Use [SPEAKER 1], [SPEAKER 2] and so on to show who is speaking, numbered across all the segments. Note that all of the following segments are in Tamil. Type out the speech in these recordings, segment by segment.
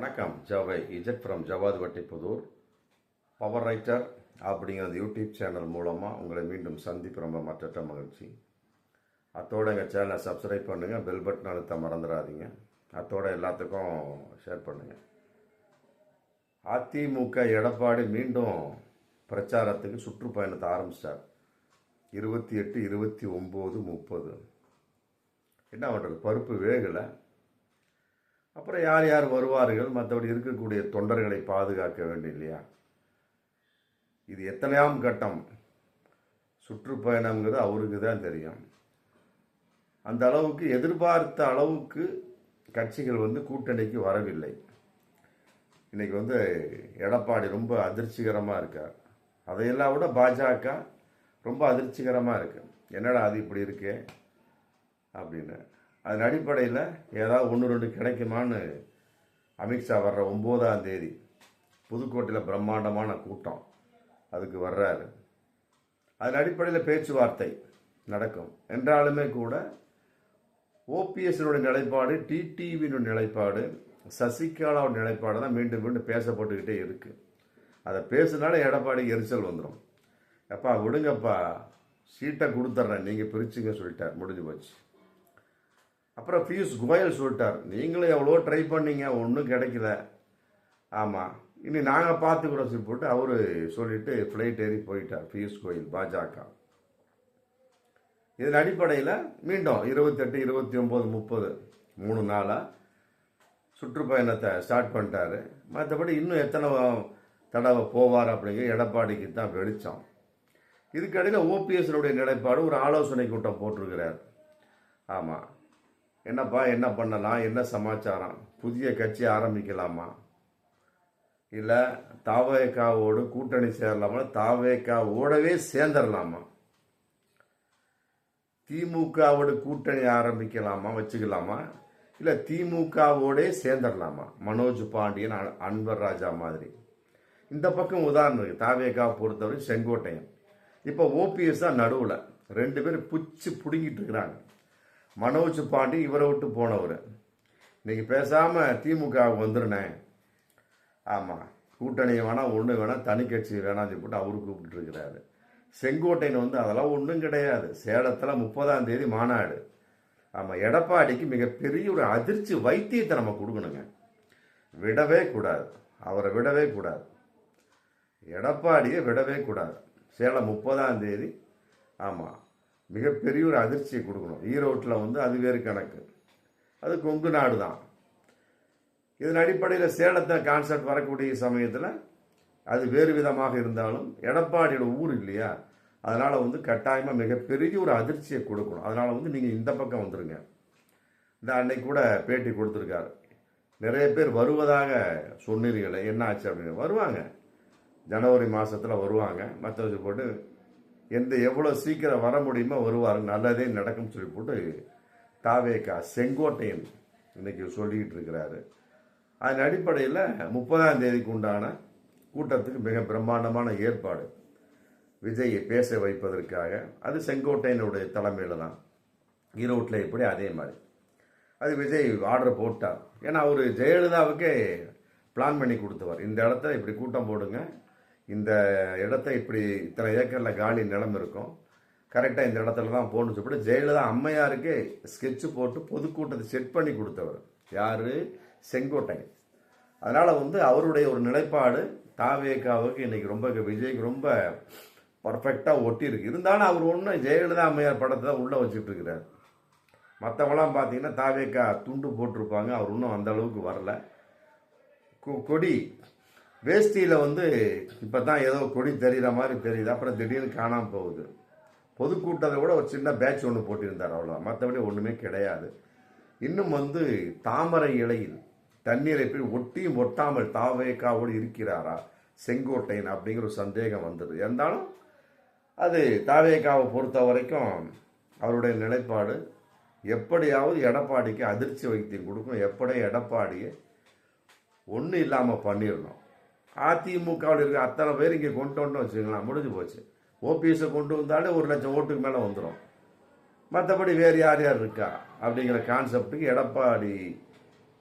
[SPEAKER 1] வணக்கம். ஜவை Z from Javad Vattipudur power writer அப்படிங்கிறது யூடியூப் சேனல் மூலமாக உங்களை மீண்டும் சந்திப்பு ரொம்ப மற்ற மகிழ்ச்சி. அத்தோட எங்கள் சேனலை சப்ஸ்கிரைப் பண்ணுங்கள் பெல் பட்டன் அழுத்த மறந்துடாதீங்க. அத்தோட எல்லாத்துக்கும் ஷேர் பண்ணுங்கள் அதிமுக எடப்பாடி மீண்டும் பிரச்சாரத்துக்கு சுற்றுப்பயணத்தை ஆரம்பிச்சிட்டார் இருபத்தி எட்டு இருபத்தி ஒம்பது முப்பது. என்ன பண்ணுறது பருப்பு வேகலை. அப்புறம் யார் யார் வருவார்கள்? மற்றபடி இருக்கக்கூடிய தொண்டர்களை பாதுகாக்க வேண்டும் இல்லையா? இது எத்தனையாம் கட்டம்? சுற்றுப்பயணங்கிறது அவருக்கு தான் தெரியும். அந்த அளவுக்கு எதிர்பார்த்த அளவுக்கு கட்சிகள் வந்து கூட்டணிக்கு வரவில்லை. இன்றைக்கி வந்து எடப்பாடி ரொம்ப அதிர்ச்சிகரமாக இருக்கார். அதையெல்லாம் விட பாஜக ரொம்ப அதிர்ச்சிகரமாக இருக்கு. என்னடா அது இப்படி இருக்கே? அப்படின்னு. அதன் அடிப்படையில் ஏதாவது ஒன்று ரெண்டு கிடைக்குமான்னு அமித்ஷா வர்ற ஒம்போதாம் தேதி புதுக்கோட்டையில் பிரம்மாண்டமான கூட்டம். அதுக்கு வர்றாரு. அதன் அடிப்படையில் பேச்சுவார்த்தை நடக்கும். என்றாலுமே கூட ஓபிஎஸ்னுடைய நிலைப்பாடு டிடிவியினுடைய நிலைப்பாடு சசிகலாவோட நிலைப்பாடு தான் மீண்டும் மீண்டும் பேசப்பட்டுக்கிட்டே இருக்குது அதை பேசுனாலே எடப்பாடி எரிச்சல் வந்துடும் எப்பா விடுங்கப்பா. சீட்டை கொடுத்துட்றேன் நீங்கள் பிரிச்சுங்க சொல்லிட்டார். முடிஞ்சு போச்சு. அப்புறம் பியூஷ் கோயல் சொல்லிட்டார் நீங்களும் எவ்வளோ ட்ரை பண்ணீங்க ஒன்றும் கிடைக்கல. ஆமாம் இனி நாங்கள் பார்த்துக்கிறோம் சொல்லி போட்டு அவர் சொல்லிட்டு ஃப்ளைட் ஏறி போயிட்டார் பியூஷ் கோயல் பாஜக. இதன் அடிப்படையில் மீண்டும் இருபத்தெட்டு இருபத்தி ஒம்பது முப்பது மூணு நாளாக சுற்றுப்பயணத்தை ஸ்டார்ட் பண்ணிட்டாரு. மற்றபடி இன்னும் எத்தனை தடவை போவார் அப்படிங்கிற எடப்பாடிக்கு தான் வெளிச்சம். இதுக்கடையில் ஓபிஎஸ்னுடைய நிலைப்பாடு ஒரு ஆலோசனை கூட்டம் போட்டிருக்கிறார். ஆமாம் என்னப்பா என்ன பண்ணலாம் என்ன சமாச்சாரம்? புதிய கட்சி ஆரம்பிக்கலாமா? இல்லை தாவேக்காவோடு கூட்டணி சேரலாமா? தாவேக்காவோடவே சேர்ந்துடலாமா திமுகவோட கூட்டணி ஆரம்பிக்கலாமா வச்சுக்கலாமா? இல்லை திமுகவோடே சேர்ந்துடலாமா மனோஜ் பாண்டியன் அன்பர் அன்வர் ராஜா மாதிரி. இந்த பக்கம் உதாரணம் இருக்கு. தாவேக்கா பொறுத்தவரை செங்கோட்டையன். இப்போ ஓபிஎஸ் தான் நடுவில். ரெண்டு பேரும் பிடிச்சி பிடுங்கிட்டு இருக்கிறாங்க. மனோஜ் பாண்டி இவரை விட்டு போனவர். இன்னைக்கு பேசாமல் திமுகவுக்கு வந்துருனேன் ஆமாம் கூட்டணி வேணாம் ஒன்று வேணாம் தனி கட்சி வேணாம்னு போட்டு அவரு கூப்பிட்டுருக்கிறாரு. செங்கோட்டையன் வந்து அதெல்லாம் ஒன்றும் கிடையாது. சேலத்தில் முப்பதாம் தேதி மாநாடு. ஆமாம் எடப்பாடிக்கு மிகப்பெரிய ஒரு அதிர்ச்சி வைத்தியத்தை நம்ம கொடுக்கணுங்க. விடவே கூடாது. அவரை விடவே கூடாது. எடப்பாடியை விடவே கூடாது. சேலம் முப்பதாம் தேதி ஆமாம் மிகப்பெரிய ஒரு அதிர்ச்சியை கொடுக்கணும். ஈரோட்டில் வந்து அது வேறு கணக்கு. அது கொங்கு நாடு தான். இதன் அடிப்படையில் சேலத்தில் கான்செர்ட் வரக்கூடிய சமயத்தில் அது வேறு விதமாக இருந்தாலும் எடப்பாடியோட ஊர் இல்லையா? அதனால் வந்து கட்டாயமாக மிகப்பெரிய ஒரு அதிர்ச்சியை கொடுக்கணும். அதனால் வந்து நீங்கள் இந்த பக்கம் வந்துடுங்க இந்த அன்னைக்கு கூட பேட்டி கொடுத்துருக்காரு. நிறைய பேர் வருவதாக சொன்னீர்களே என்ன ஆச்சு அப்படின்னு. வருவாங்க. ஜனவரி மாதத்தில் வருவாங்க. மற்ற போட்டு எந்த எவ்வளோ சீக்கிரம் வர முடியுமோ வருவார் நல்லதே நடக்கும் சொல்லி போட்டு தாவேக்கா செங்கோட்டையன் இன்னைக்கு சொல்லிக்கிட்டு இருக்கிறாரு. அதன் அடிப்படையில் முப்பதாம் தேதிக்கு உண்டான கூட்டத்துக்கு மிக பிரம்மாண்டமான ஏற்பாடு விஜயை பேச வைப்பதற்காக. அது செங்கோட்டையனுடைய தலைமையில் தான். ஈரோட்டில் எப்படி அதே மாதிரி. அது விஜய் ஆர்டர் போட்டார். ஏன்னா அவர் ஜெயலலிதாவுக்கே பிளான் பண்ணி கொடுத்தவர். இந்த இடத்த இப்படி கூட்டம் போடுங்க. இந்த இடத்த இப்படி இத்தனை ஏக்கரில் காலி நிலம் இருக்கும். கரெக்டாக இந்த இடத்துல தான் போகணும்னு சொல்லிட்டு ஜெயலலிதா அம்மையாருக்கே ஸ்கெட்சு போட்டு பொதுக்கூட்டத்தை செட் பண்ணி கொடுத்தவர். யார்? செங்கோட்டையன். அதனால் வந்து அவருடைய ஒரு நிலைப்பாடு தாவேக்காவுக்கு இன்றைக்கி ரொம்ப விஜய்க்கு ரொம்ப பர்ஃபெக்டாக ஒட்டி இருக்கு. இருந்தாலும் அவர் ஒன்று ஜெயலலிதா அம்மையார் படத்தை தான் உள்ளே வச்சுட்டு இருக்கிறார். மற்றவங்களாம் பார்த்தீங்கன்னா தாவேக்கா துண்டு போட்டிருப்பாங்க. அவர் இன்னும் அந்த அளவுக்கு வரல. கொ- கொடி. வேஷ்டியில் வந்து இப்போ தான் ஏதோ கொடி தெரிகிற மாதிரி தெரியுது. அப்புறம் திடீர்னு காணாமல் போகுது. பொதுக்கூட்டத்தை கூட ஒரு சின்ன பேட்ச் ஒன்று போட்டிருந்தார் அவ்வளோ மற்றபடி ஒன்றுமே கிடையாது. இன்னும் வந்து தாமரை இலையில் தண்ணீரை போய் ஒட்டியும் ஒட்டாமல் தாவேக்காவோடு இருக்கிறாரா? செங்கோட்டையன் அப்படிங்கிற ஒரு சந்தேகம் வந்தது. இருந்தாலும் அது தாவேக்காவை பொறுத்த வரைக்கும் அவருடைய நிலைப்பாடு எப்படியாவது எடப்பாடிக்கு அதிர்ச்சி வைத்தியம் கொடுக்கணும் எப்படி எடப்பாடியை ஒன்றும் இல்லாமல் பண்ணிடணும். அதிமுகவில் இருக்கிற அத்தனை பேர் இங்கே கொண்டு வந்து வச்சுக்கலாம் முடிஞ்சு போச்சு. ஓபிஎஸை கொண்டு வந்தாலே ஒரு லட்சம் ஓட்டுக்கு மேலே வந்துடும் மற்றபடி வேறு யார் யார் இருக்கா அப்படிங்கிற கான்செப்டுக்கு எடப்பாடி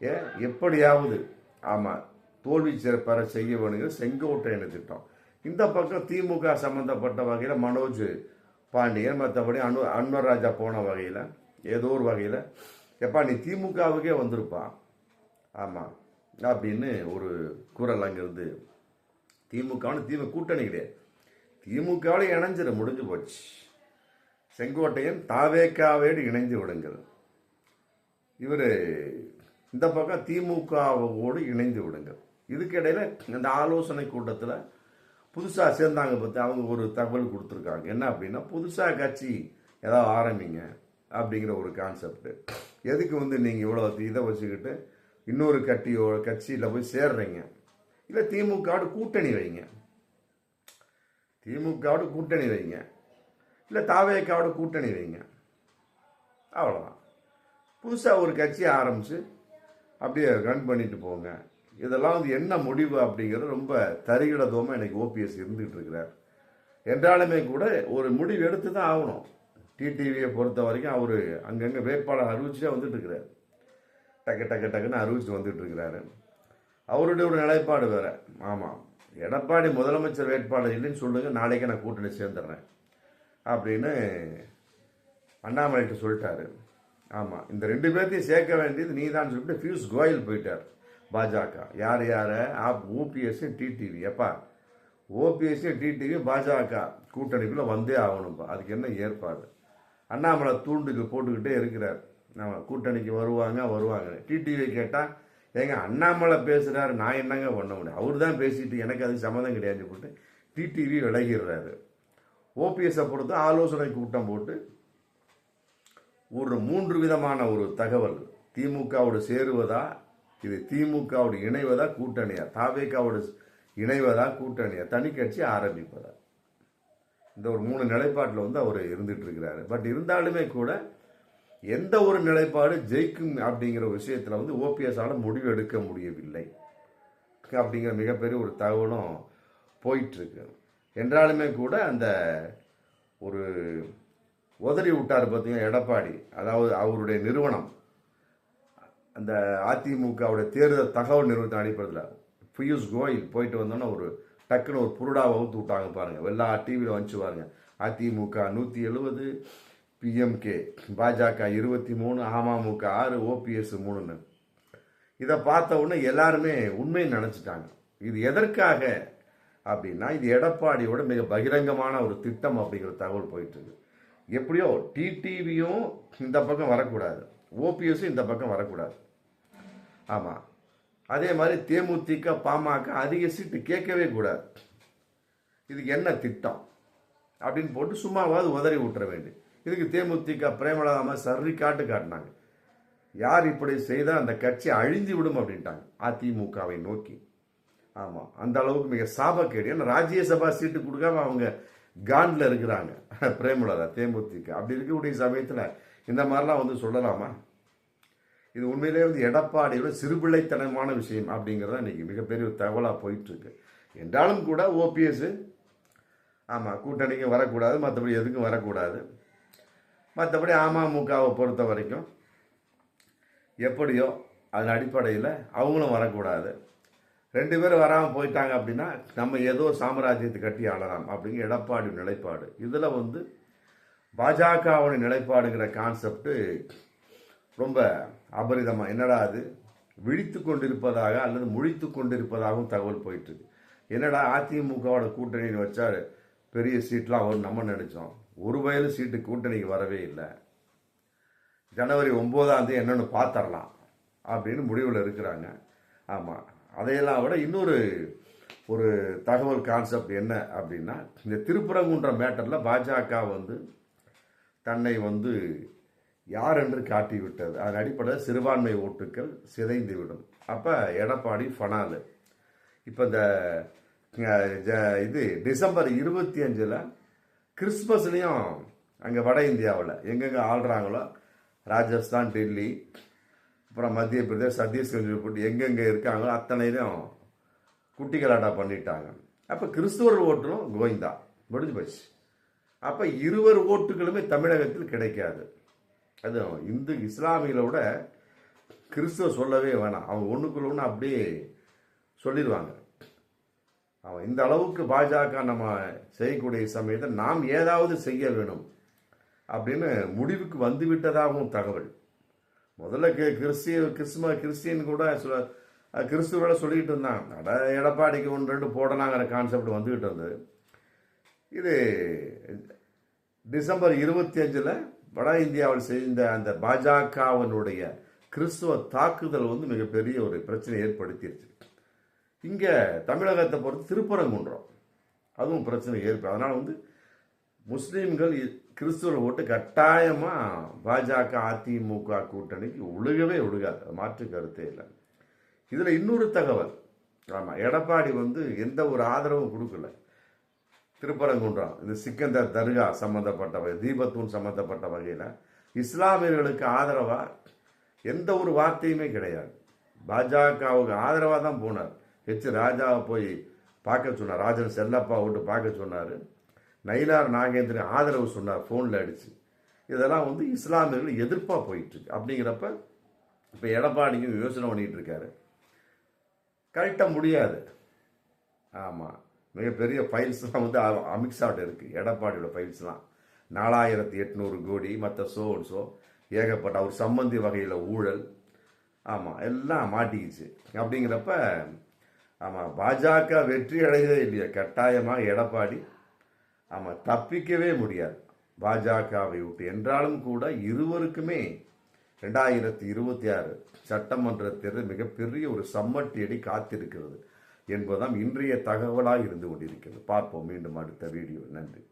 [SPEAKER 1] ஏ எப்படியாவது ஆமாம் தோல்வி சிறப்பாக செய்ய வேணுங்கிற செங்கோட்டையன் திட்டம். இந்த பக்கம் திமுக சம்மந்தப்பட்ட வகையில் மனோஜ் பாண்டியன் மற்றபடி அனு அன்வர் ராஜா போன வகையில் ஏதோ ஒரு வகையில் எப்பா நீ திமுகவுக்கே வந்திருப்பா. ஆமாம் அப்படின்னு ஒரு குரல் அங்கேருந்து திமுகன்னு திமுக கூட்டணி கிடையாது. திமுகவில் இணைஞ்சிட முடிஞ்சு போச்சு. செங்கோட்டையன் தாவேக்காவேடு இணைந்து விடுங்கள். இவர் இந்த பக்கம் திமுகவோடு இணைந்து விடுங்கள். இதுக்கிடையில் இந்த ஆலோசனை கூட்டத்தில் புதுசாக சேர்ந்தாங்க பற்றி அவங்க ஒரு தகவல் கொடுத்துருக்காங்க. என்ன அப்படின்னா புதுசாக கட்சி ஏதாவது ஆரம்பிங்க அப்படிங்கிற ஒரு கான்செப்ட் எதுக்கு வந்து நீங்கள் இவ்வளோ இதை வச்சுக்கிட்டு இன்னொரு கட்டியோ கட்சியில் போய் சேர்றீங்க. இல்லை திமுகவோட கூட்டணி வைங்க. திமுகவோட கூட்டணி வைங்க. இல்லை தாவேக்காவோட கூட்டணி வைங்க. அவ்வளோதான் புதுசாக ஒரு கட்சி ஆரம்பித்து அப்படியே ரன் பண்ணிட்டு போங்க. இதெல்லாம் வந்து என்ன முடிவு அப்படிங்கிறது ரொம்ப தரிகிடதோமாக எனக்கு ஓபிஎஸ் இருந்துகிட்டு இருக்கிறார். என்றாலுமே கூட ஒரு முடிவு எடுத்து தான் ஆகணும் டிடிவியை பொறுத்த வரைக்கும் அவர் அங்கங்கே வேட்பாளர் அறிவிச்சுட்டே வந்துட்டு இருக்கிறார். டக்கு டக்கு டக்குன்னு அறிவிச்சு வந்துட்டு இருக்கிறாரு அவருடைய ஒரு நிலைப்பாடு வேற. ஆமாம் எடப்பாடி முதலமைச்சர் வேட்பாளர் இல்லைன்னு சொல்லுங்க நாளைக்கு நான் கூட்டணி சேர்ந்துடுறேன் அப்படின்னு அண்ணாமலைகிட்ட சொல்லிட்டாரு. ஆமாம் இந்த ரெண்டு பேர்த்தையும் சேர்க்க வேண்டியது நீ தான் சொல்லிட்டு பியூஷ் கோயல் போயிட்டார் பாஜக. யார் யார்? ஆப் ஓபிஎஸ் டிடிவி. எப்பா ஓபிஎஸ் டிடிவி பாஜக. கூட்டணிக்குள்ளே வந்தே ஆகணும்ப்பா அதுக்கு என்ன ஏற்பாடு? அண்ணாமலை தூண்டுக்கு போட்டுக்கிட்டே இருக்கிறார். நம்ம கூட்டணிக்கு வருவாங்க வருவாங்க. டிடிவி கேட்டால் ஏங்க அண்ணாமலை பேசுகிறாரு நான் என்னங்க பண்ண முடியும்? அவர் தான் பேசிட்டு எனக்கு அது சம்மந்தம் கிடையாது போட்டு டிடிவி விலகிடுறாரு. ஓபிஎஸ்ஸை பொறுத்து ஆலோசனை கூட்டம் போட்டு ஒரு மூன்று விதமான ஒரு தகவல். திமுகவோடு சேருவதா? இது திமுகவோடு இணைவதா? கூட்டணியா? தாவேக்காவோடு இணைவதா? கூட்டணியா? தனி கட்சி ஆரம்பிப்பதா? இந்த ஒரு மூணு நிலைப்பாட்டில் வந்து அவர் இருந்துட்டு இருக்கிறாரு. பட் இருந்தாலுமே கூட எந்த ஒரு நிலைப்பாடு ஜெயிக்கும் அப்படிங்கிற விஷயத்தில் வந்து ஓபிஎஸ்ஸால் முடிவு எடுக்க முடியவில்லை அப்படிங்கிற மிகப்பெரிய ஒரு தகவலும் போயிட்டுருக்கு. என்றாலுமே கூட அந்த ஒரு உதறி விட்டார் பார்த்தீங்கன்னா எடப்பாடி. அதாவது அவருடைய நிறுவனம். அந்த அதிமுகவுடைய தேர்தல் தகவல் நிறுவனத்தின் அடிப்படையில் பியூஷ் கோயில் போயிட்டு வந்தோன்னா ஒரு டக்குன்னு ஒரு புருடா வகுத்து விட்டாங்க பாருங்கள் எல்லா டிவியில் வந்துச்சு பாருங்கள் அதிமுக நூற்றி எழுபது பிஎம்கே பாஜக இருபத்தி மூணு அமமுக ஆறு ஓபிஎஸ் மூணுன்னு. இதை பார்த்த உடனே எல்லாருமே உண்மையை நினச்சிட்டாங்க. இது எதற்காக அப்படின்னா இது எடப்பாடியோட மிக பகிரங்கமான ஒரு திட்டம் அப்படிங்கிற தகவல் போயிட்டுருக்கு. எப்படியோ டிடிவியும் இந்த பக்கம் வரக்கூடாது. ஓபிஎஸும் இந்த பக்கம் வரக்கூடாது. ஆமாம் அதே மாதிரி தேமுதிக பாமக அதிக சீட்டு கேட்கவே கூடாது. இதுக்கு என்ன திட்டம்? அப்படின்னு போட்டு சும்மாவாவது உதறி விட்டுற வேண்டி இதுக்கு தேமுதிக பிரேமலாம சர்றி காட்டு காட்டினாங்க. யார் இப்படி செய்தால் அந்த கட்சி அழிஞ்சு விடும் அப்படின்ட்டாங்க. அதிமுகவை நோக்கி. ஆமாம் அந்த அளவுக்கு மிக சாபக்கேடு. ஏன்னா ராஜ்யசபா சீட்டு கொடுக்காம அவங்க காண்டில் இருக்கிறாங்க. பிரேமலதா தேமுதிக. அப்படி இருக்கக்கூடிய சமயத்தில் இந்த மாதிரிலாம் வந்து சொல்லலாமா? இது உண்மையிலே வந்து எடப்பாடியோட சிறுபிள்ளைத்தனமான விஷயம் அப்படிங்கிறத இன்னைக்கு மிகப்பெரிய ஒரு தகவலாக போயிட்டுருக்கு. என்றாலும் கூட ஓபிஎஸ் ஆமாம் கூட்டணிக்கு வரக்கூடாது மற்றபடி எதுக்கும் வரக்கூடாது. மற்றபடி அமமுகவை பொறுத்த வரைக்கும் எப்படியோ அதன் அடிப்படையில் அவங்களும் வரக்கூடாது. ரெண்டு பேரும் வராமல் போயிட்டாங்க அப்படின்னா நம்ம ஏதோ சாம்ராஜ்யத்தை கட்டி ஆளலாம் அப்படிங்கிற எடப்பாடி நிலைப்பாடு. இதில் வந்து பாஜகவுடைய நிலைப்பாடுங்கிற கான்செப்டு ரொம்ப அபரிதமாக என்னடா அது? விழித்து கொண்டிருப்பதாக அல்லது முழித்து கொண்டிருப்பதாகவும் தகவல் போயிட்டுருக்கு என்னடா அதிமுகவோட கூட்டணின்னு வச்சா பெரிய சீட்லாம் வரும் நம்ம நினைச்சோம். ஒரு வயலு சீட்டு கூட்டணிக்கு வரவே இல்லை. ஜனவரி ஒம்போதாம் தேதி என்னென்னு பார்த்துடலாம் அப்படின்னு முடிவில் இருக்கிறாங்க. ஆமாம் அதையெல்லாம் விட இன்னொரு ஒரு தகவல் கான்செப்ட் என்ன அப்படின்னா இந்த திருப்பரங்குன்ற மேட்டரில் பாஜக வந்து தன்னை வந்து யார் என்று காட்டி விட்டது அதன் அடிப்படையில் சிறுபான்மை ஓட்டுக்கள் சிதைந்து விடும் அப்போ எடப்பாடி ஃபனாலு. இப்போ இந்த ஜ- இது டிசம்பர் இருபத்தி அஞ்சில் கிறிஸ்மஸ்லேயும் அங்கே வட இந்தியாவில் எங்கெங்கே ஆள்றாங்களோ ராஜஸ்தான் டெல்லி அப்புறம் மத்திய பிரதேஷ் சத்தீஸ்கர் போட்டு எங்கெங்கே இருக்காங்களோ அத்தனையிலும் குட்டி கலாட்டா பண்ணிட்டாங்க. அப்போ கிறிஸ்துவர் ஓட்டும் கோவிந்தா. முடிஞ்சு போச்சு. அப்போ இருவர் ஓட்டுகளுமே தமிழகத்தில் கிடைக்காது. அது இந்து இஸ்லாமியில விட கிறிஸ்துவ சொல்லவே வேணாம். அவங்க ஒன்றுக்குள்ள ஒன்று அப்படியே சொல்லிடுவாங்க. அவன் இந்த அளவுக்கு பாஜக நம்ம செய்யக்கூடிய சமயத்தில் நாம் ஏதாவது செய்ய வேணும் அப்படின்னு முடிவுக்கு வந்து விட்டதாகவும் தகவல். முதல்ல கிறிஸ்திய கிறிஸ்தும கிறிஸ்டின் கூட சொல்ல கிறிஸ்துவோட சொல்லிக்கிட்டு இருந்தான். அட எடப்பாடிக்கு ஒன்று ரெண்டு போடலாங்கிற கான்செப்ட் வந்துக்கிட்டு இருந்தது. இது டிசம்பர் இருபத்தி அஞ்சில் வட இந்தியாவில் செய்த அந்த பாஜகவினுடைய கிறிஸ்துவ தாக்குதல் வந்து மிகப்பெரிய ஒரு பிரச்சனை ஏற்படுத்திருச்சு. இங்கே தமிழகத்தை பொறுத்து திருப்பரங்குன்றம். அதுவும் பிரச்சனை ஏற்படும். அதனால் வந்து முஸ்லீம்கள் இ- கிறிஸ்துவ ஓட்டு கட்டாயமாக பாஜக அதிமுக கூட்டணிக்கு ஒழுகவே ஒழுகாது. மாற்று கருத்தே இல்லை. இதில் இன்னொரு தகவல். ஆமாம் எடப்பாடி வந்து எந்த ஒரு ஆதரவும் கொடுக்கல. திருப்பரங்குன்றம் இந்த சிக்கந்தர் தர்கா சம்மந்தப்பட்ட வகை தீபத்தூன் சம்மந்தப்பட்ட வகையில் இஸ்லாமியர்களுக்கு ஆதரவாக எந்த ஒரு வார்த்தையுமே கிடையாது. பாஜகவுக்கு ஆதரவாக தான் போனார். ஹெச் ராஜாவை போய் பார்க்க சொன்னார். ராஜன் செல்லப்பா விட்டு பார்க்க சொன்னார். நயிலார் நாகேந்திரன் ஆதரவு சொன்னார் ஃபோனில் அடித்து இதெல்லாம் வந்து இஸ்லாமியர்கள் எதிர்ப்பாக போயிட்டுருக்கு. அப்படிங்கிறப்ப இப்போ எடப்பாடிக்கும் யோசனை பண்ணிகிட்டு இருக்காரு. கழட்ட முடியாது. ஆமாம் மிகப்பெரிய ஃபைல்ஸ்லாம் வந்து அ- அமித்ஷாட்ட இருக்குது எடப்பாடியோட ஃபைல்ஸ்லாம். நாலாயிரத்தி எட்நூறு கோடி மற்ற சோ சோ. ஏகப்பட்ட அவர் சம்பந்தி வகையில் ஊழல். ஆமாம் எல்லாம் மாட்டிக்கிச்சு. அப்படிங்கிறப்ப ஆமாம் பாஜக வெற்றி அடையதே இல்லையா. கட்டாயமாக எடப்பாடி ஆமாம் தப்பிக்கவே முடியாது. பாஜகவை விட்டு என்றாலும் கூட இருவருக்குமே ரெண்டாயிரத்தி இருபத்தி ஆறு சட்டமன்ற தேர்தல் மிகப்பெரிய ஒரு சம்மட்டியடி காத்திருக்கிறது என்பதுதான் இன்றைய தகவலாக இருந்து கொண்டிருக்கிறது. பார்ப்போம் மீண்டும் அடுத்த வீடியோ நன்றி.